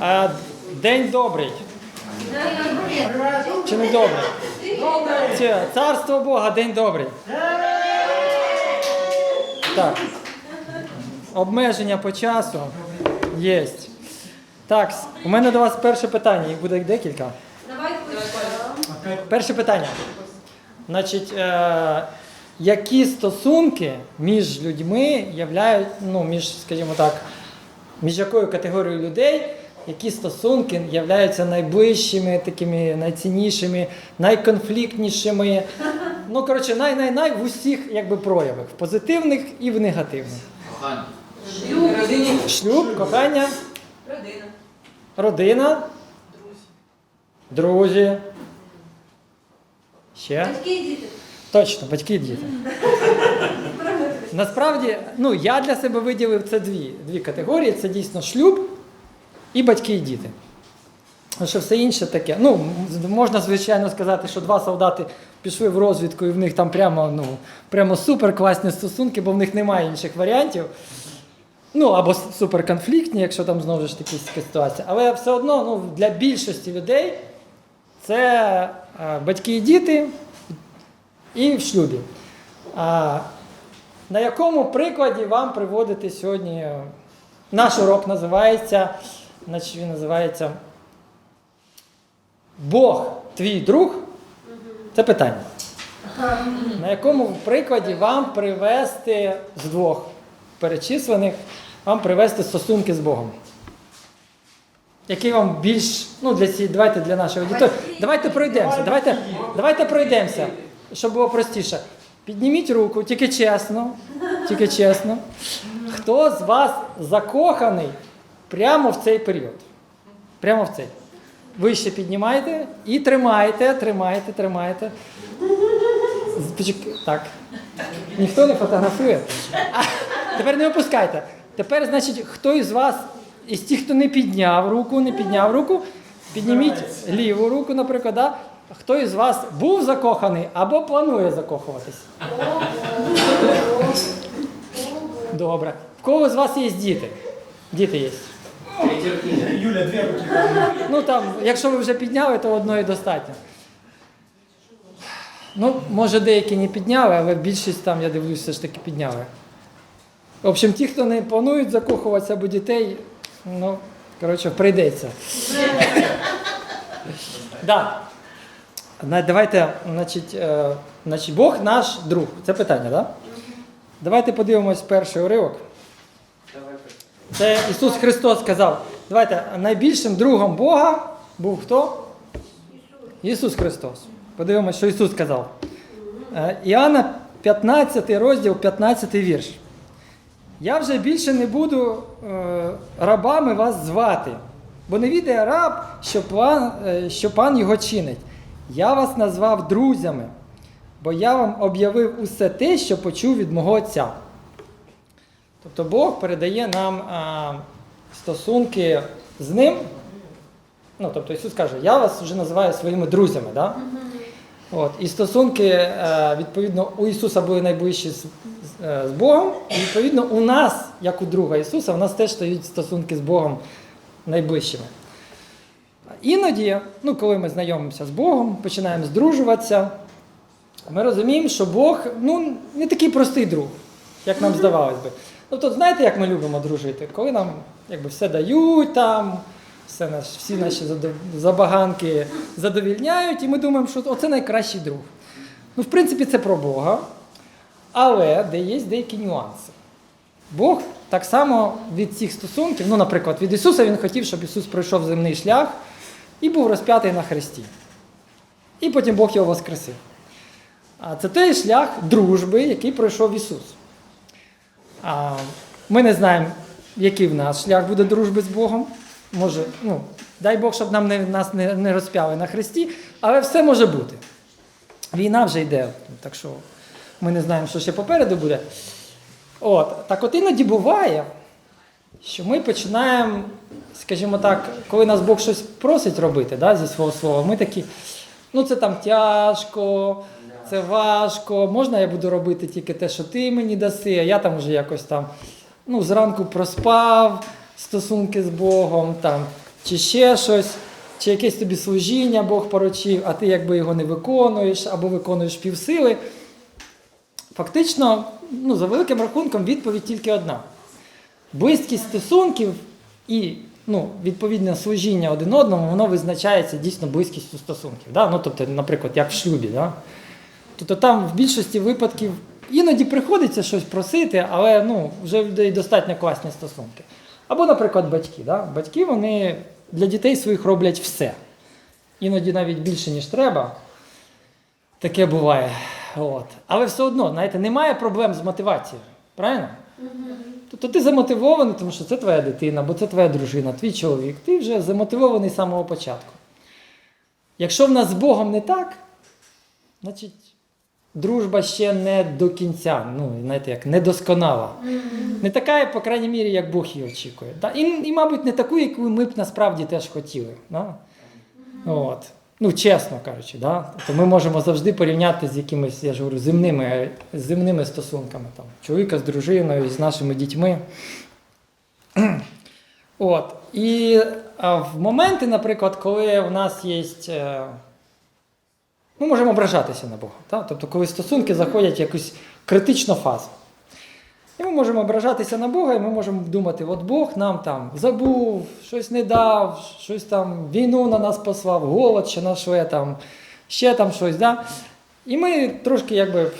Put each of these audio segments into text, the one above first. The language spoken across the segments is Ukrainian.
А, день добрий. Чи не добрий? Чи, царство Бога, день добрий. Так. Обмеження по часу є. Так, у мене до вас перше питання, їх буде декілька. Перше питання. Значить, е, які стосунки між людьми являють, ну, між, скажімо так, між якою категорією людей, які стосунки являються найближчими, такими найціннішими, найконфліктнішими. Ну, коротше, най-най-най в усіх якби, проявах, в позитивних і в негативних. Кохання. Шлюб, кохання, Родина. родина, друзі. Ще? Батьки і діти. Точно, батьки і діти. Насправді, ну, я для себе виділив це дві, дві категорії: це дійсно шлюб і батьки і діти. А що все інше таке. Ну, можна, звичайно, сказати, що два солдати пішли в розвідку, і в них там прямо, ну, прямо супер класні стосунки, бо в них немає інших варіантів. Ну, або суперконфліктні, якщо там знову ж таки ситуація. Але все одно ну, для більшості людей це е, батьки і діти і в шлюбі. На якому прикладі вам приводити сьогодні е, наш урок називається, значить він називається Бог твій друг? Це питання. На якому прикладі вам привести з двох перечислених, вам привести стосунки з Богом? Який вам більш, ну для цієї, давайте для нашої аудиторії. Давайте пройдемося. Давайте, давайте пройдемося, щоб було простіше. Підніміть руку, тільки чесно, тільки чесно. Хто з вас закоханий прямо в цей період? Прямо в цей. Вище піднімаєте і тримаєте, тримаєте, тримаєте. Так. Ніхто не фотографує. А, тепер не опускайте. Тепер, значить, хто із вас, із тих, хто не підняв руку, не підняв руку, підніміть ліву руку, наприклад. Да? Хто із вас був закоханий або планує закохуватись? Добре. В кого з вас є діти? Діти є. Юля, дві руки. Ну там, якщо ви вже підняли, то одної достатньо. Ну, може, деякі не підняли, але більшість там, я дивлюсь, все ж таки підняли. В общем, ті, хто не планують закохуватися або дітей, ну, коротше, прийдеться. Да. Давайте, значить, е, значить, Бог наш друг. Це питання, так? Да? Давайте подивимось перший уривок. Це Ісус Христос сказав. Давайте, найбільшим другом Бога був хто? Ісус Христос. Подивимось, що Ісус сказав. Е, Іоанна 15 розділ, 15 вірш. Я вже більше не буду е, рабами вас звати, бо не відає раб, що пан, що пан його чинить. Я вас назвав друзями, бо я вам об'явив усе те, що почув від мого Отця. Тобто Бог передає нам а, стосунки з ним. Ну, тобто Ісус каже, я вас вже називаю своїми друзями. Да? От. І стосунки, е, відповідно, у Ісуса були найближчі з, е, з Богом. І відповідно, у нас, як у друга Ісуса, у нас теж стають стосунки з Богом найближчими. Іноді, ну, коли ми знайомимося з Богом, починаємо здружуватися, ми розуміємо, що Бог ну, не такий простий друг, як нам здавалось би. Ну, то знаєте, як ми любимо дружити? Коли нам якби, все дають там, все наш, всі наші забаганки задовільняють, і ми думаємо, що оце найкращий друг. Ну, в принципі, це про Бога, але де є деякі нюанси. Бог так само від цих стосунків, ну, наприклад, від Ісуса Він хотів, щоб Ісус пройшов земний шлях і був розп'ятий на хресті. І потім Бог його воскресив. А це той шлях дружби, який пройшов Ісус. А, ми не знаємо, який в нас шлях буде дружби з Богом. Може, ну, дай Бог, щоб нам не, нас не, не розп'яли на хресті, але все може бути. Війна вже йде, так що ми не знаємо, що ще попереду буде. От, так от іноді буває, що ми починаємо, скажімо так, коли нас Бог щось просить робити да, зі свого слова, ми такі, ну це там тяжко, це важко, можна я буду робити тільки те, що ти мені даси, а я там вже якось там ну, зранку проспав, стосунки з Богом, там, чи ще щось, чи якесь тобі служіння Бог поручив, а ти якби його не виконуєш або виконуєш півсили. Фактично, ну, за великим рахунком, відповідь тільки одна. Близькість стосунків і ну, відповідне служіння один одному, воно визначається дійсно близькістю стосунків. Да? Ну, тобто, наприклад, як в шлюбі. Да? Тобто там в більшості випадків іноді приходиться щось просити, але ну, вже людей достатньо класні стосунки. Або, наприклад, батьки. Да? Батьки вони для дітей своїх роблять все. Іноді навіть більше, ніж треба. Таке буває. От. Але все одно, знаєте, немає проблем з мотивацією. Правильно? Тобто ти замотивований, тому що це твоя дитина, або це твоя дружина, твій чоловік. Ти вже замотивований з самого початку. Якщо в нас з Богом не так, значить дружба ще не до кінця, ну, знаєте, як недосконала. Не така, по крайній мірі, як Бог її очікує. І, і, мабуть, не таку, яку ми б насправді теж хотіли. Да? От. Ну, чесно кажучи, да? тобто ми можемо завжди порівняти з якимись, я ж говорю, земними, земними стосунками там, чоловіка з дружиною, з нашими дітьми. От. І а, в моменти, наприклад, коли в нас є. Е, ми можемо ображатися на Бога. Да? Тобто, коли стосунки заходять в якусь критичну фазу. І ми можемо ображатися на Бога, і ми можемо думати, от Бог нам там забув, щось не дав, щось там, війну на нас послав, голод чи нашле там, ще там щось. Да? І ми трошки якби,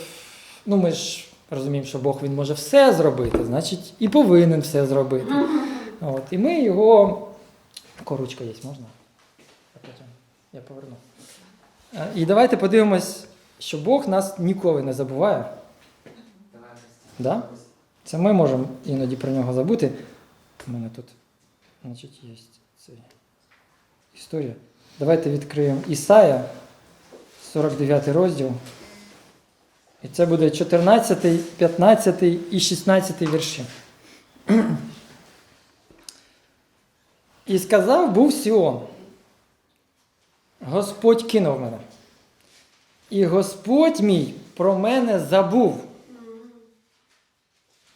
ну ми ж розуміємо, що Бог він може все зробити, значить і повинен все зробити. От, і ми його. Коручка є, можна? Я поверну. Е, І давайте подивимось, що Бог нас ніколи не забуває. Да? Це ми можемо іноді про нього забути. У мене тут значить, є ця історія. Давайте відкриємо Ісая, 49 розділ. І це буде 14, 15 і 16 вірші. І сказав був Сіон. Господь кинув мене. І Господь мій про мене забув.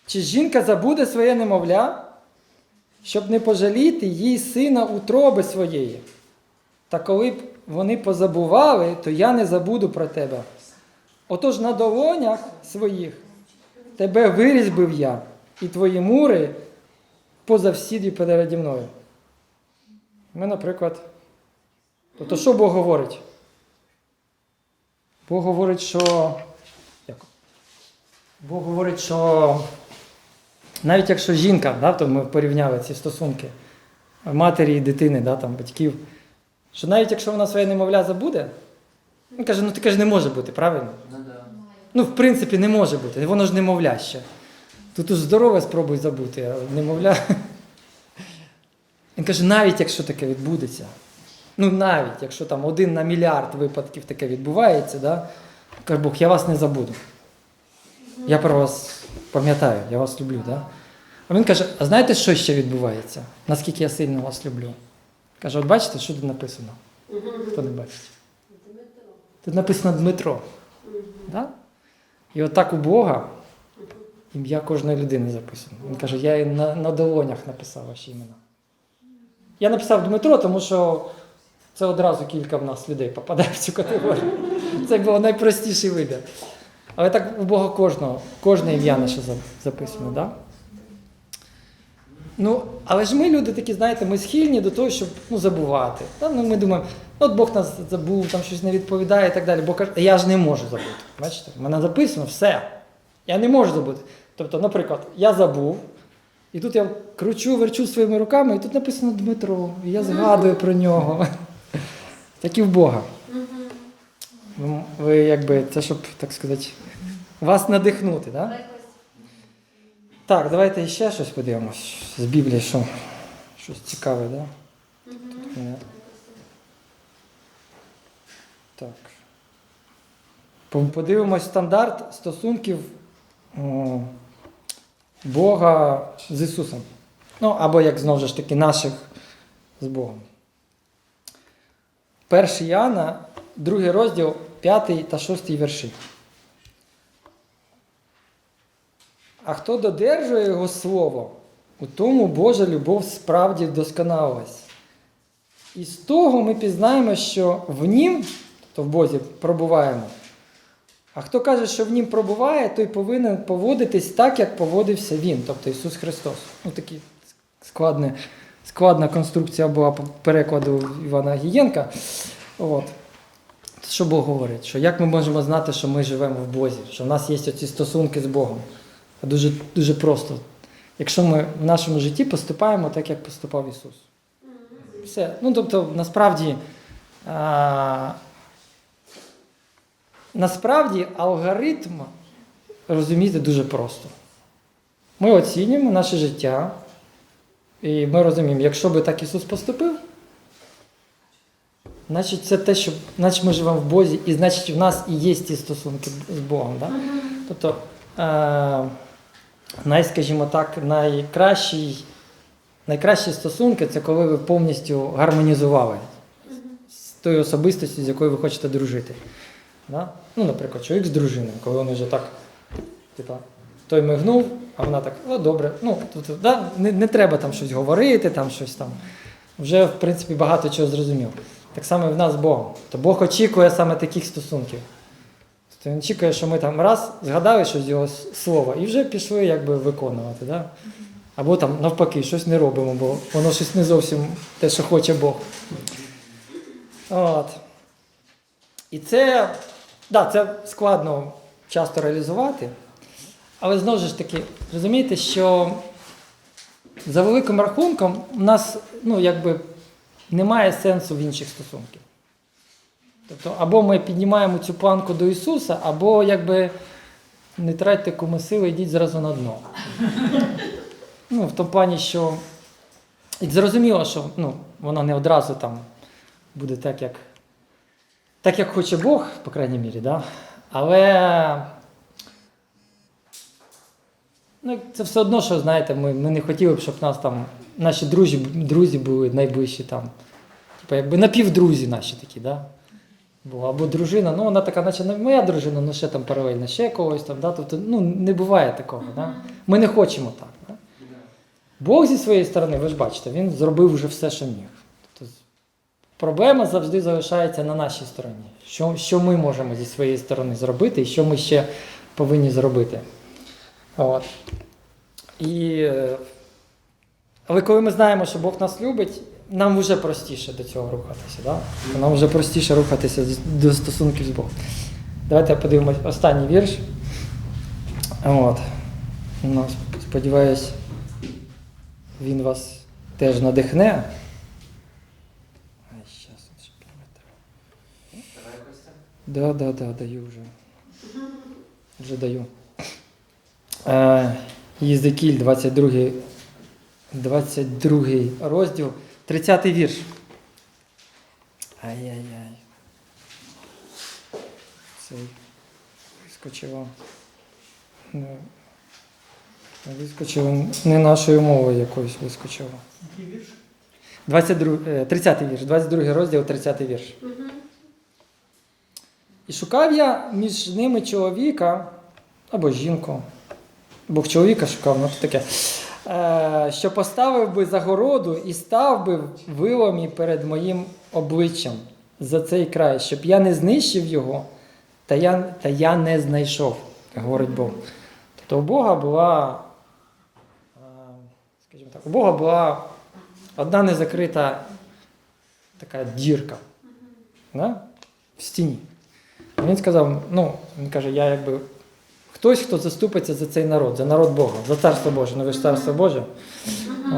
Чи жінка забуде своє немовля, щоб не пожаліти їй сина утроби своєї? Та коли б вони позабували, то я не забуду про тебе. Отож на долонях своїх тебе вирізбив я, і твої мури позавсіді переді мною. Ми, наприклад, тобто що Бог говорить? Бог говорить, що. Бог говорить, що навіть якщо жінка, да, то ми порівняли ці стосунки матері і дитини, да, там, батьків, що навіть якщо вона своє немовля забуде, він каже, ну ти каже, не може бути, правильно? Ну да. Ну, в принципі, не може бути. Воно ж немовля ще. Тут уж здорове спробуй забути, а немовля. Він каже, навіть якщо таке відбудеться, ну навіть якщо там один на мільярд випадків таке відбувається, да, каже Бог, я вас не забуду. Я про вас пам'ятаю, я вас люблю. Да? А він каже: а знаєте, що ще відбувається? Наскільки я сильно вас люблю? Каже, от бачите, що тут написано? Хто не бачить? Тут написано Дмитро. Да? І отак у Бога ім'я кожної людини записано. Він каже, я на, на долонях написав ваші імена. Я написав Дмитро, тому що це одразу кілька в нас людей попадає в цю категорію. Це було найпростіший вибір. Але так у Бога кожного, кожне ім'я наше за- записано, да? Ну, але ж ми люди такі, знаєте, ми схильні до того, щоб ну, забувати. Та, ну, ми думаємо, ну, от Бог нас забув, там щось не відповідає і так далі. Бог каже, я ж не можу забути. Бачите, в мене записано все. Я не можу забути. Тобто, наприклад, я забув, і тут я кручу, верчу своїми руками, і тут написано Дмитро, і я згадую про нього. Так і в Бога. Ви, ви якби це щоб, так сказати, вас надихнути, так? Да? Так, давайте ще щось подивимось з Біблії, що щось цікаве, да? Тут мене- Так. По- Подивимось стандарт стосунків о, Бога з Ісусом. Ну, або як знову ж таки наших з Богом. 1 Іоанна, другий розділ, 5 та 6 вірші. А хто додержує його слово, У тому Божа любов справді вдосконалилась. І з того ми пізнаємо, що в Нім, тобто в Бозі, пробуваємо. А хто каже, що в Нім пробуває, той повинен поводитись так, як поводився Він, тобто Ісус Христос. Ну, такі складне, складна конструкція була по перекладу Івана Гієнка. От. Що Бог говорить? Що як ми можемо знати, що ми живемо в Бозі, що в нас є оці стосунки з Богом? Дуже, дуже просто. Якщо ми в нашому житті поступаємо так, як поступав Ісус. Все. Ну, тобто, насправді, а, насправді алгоритм розуміти дуже просто. Ми оцінюємо наше життя, і ми розуміємо, якщо би так Ісус поступив, значить це те, що значить ми живемо в Бозі, і значить в нас і є ті стосунки з Богом. Да? Тобто, е, най, скажімо так, найкращий, найкращі стосунки це коли ви повністю гармонізували з тою особистостю, з якою ви хочете дружити. Да? Ну, наприклад, чоловік з дружиною, коли вони вже так, типа, той мигнув, а вона так, о, добре. Ну, тобто, да, не, не треба там щось говорити, там щось там. Вже, в принципі, багато чого зрозумів. Так само і в нас з Богом. То Бог очікує саме таких стосунків. Тобто він очікує, що ми там раз згадали щось з його с- слова і вже пішли якби виконувати. Да? Або там навпаки, щось не робимо, бо воно щось не зовсім те, що хоче Бог. От. І це, да, це складно часто реалізувати, але знову ж таки, розумієте, що за великим рахунком у нас ну, якби, немає сенсу в інших стосунках. Тобто, або ми піднімаємо цю планку до Ісуса, або якби не тратьте кому сили, йдіть зразу на дно. Ну, в тому плані, що і зрозуміло, що ну, воно не одразу там буде так, як, так, як хоче Бог, по крайній мірі, да? але ну, це все одно, що знаєте, ми, ми не хотіли б, щоб нас там наші друзі, друзі були найближчі там. Типу, якби напівдрузі наші такі, да? Бо або дружина, ну вона така, наче не моя дружина, ну ще там паралельно ще когось там. Да? Тобто ну, не буває такого. Да? Ми не хочемо так. Да? Бог зі своєї сторони, ви ж бачите, він зробив вже все, що міг. Тобто, проблема завжди залишається на нашій стороні. Що, що ми можемо зі своєї сторони зробити і що ми ще повинні зробити. От. І, е, але коли ми знаємо, що Бог нас любить, нам вже простіше до цього рухатися. Да? Нам вже простіше рухатися до стосунків з Богом. Давайте подивимось останній вірш. От. Ну, сподіваюсь, він вас теж надихне. Ай, щас, ще. Давай, Костя. Да, да, да, даю вже. Вже даю. Е, Єзекіль, 22, 22 розділ, 30 вірш. Ай-яй-яй. Цей вискочило. Не, вискочило не нашою мовою якоюсь вискочило. Який вірш? 22, е, 30 вірш, 22 розділ, 30 вірш. І шукав я між ними чоловіка або жінку. Бог чоловіка шукав, ну то таке. Е, що поставив би загороду і став би в виломі перед моїм обличчям за цей край, щоб я не знищив його, та я, та я не знайшов, говорить Бог. Тобто у Бога була, е, скажімо так, у Бога була одна незакрита така дірка да? в стіні. Він сказав: ну, він каже, я якби хтось, хто заступиться за цей народ, за народ Бога, за царство Боже, ну ви ж царство Боже.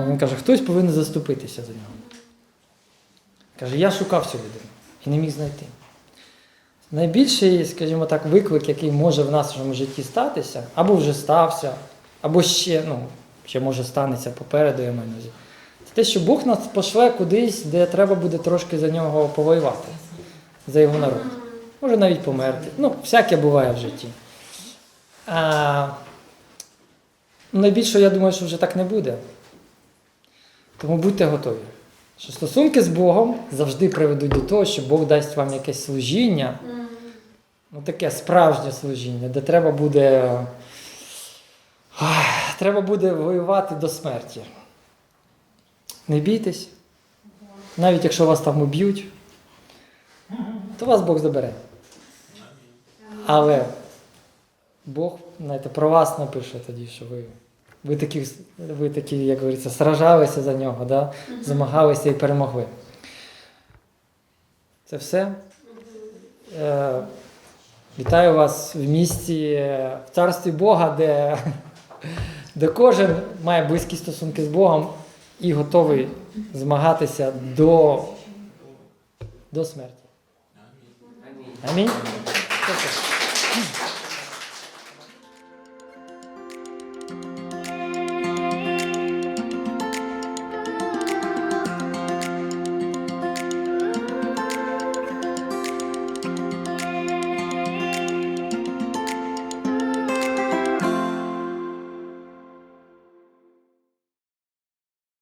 Він каже, хтось повинен заступитися за нього. Каже, я шукав цю людину і не міг знайти. Найбільший, скажімо так, виклик, який може в нашому житті статися, або вже стався, або ще, ну, ще може станеться попереду, я маю на увазі. Це те, що Бог нас пошле кудись, де треба буде трошки за нього повоювати, за його народ. Може навіть померти. Ну, всяке буває в житті. А, найбільше, я думаю, що вже так не буде. Тому будьте готові. Що стосунки з Богом завжди приведуть до того, що Бог дасть вам якесь служіння, ну таке справжнє служіння, де треба буде ах, треба буде воювати до смерті. Не бійтесь. Навіть якщо вас там уб'ють, то вас Бог забере. Але Бог знаєте, про вас напише тоді, що ви, ви, такі, ви такі, як говориться, сражалися за нього, да? замагалися і перемогли. Це все. Е, вітаю вас в місті, в царстві Бога, де, де кожен має близькі стосунки з Богом і готовий змагатися до, до смерті. Амінь. Амінь.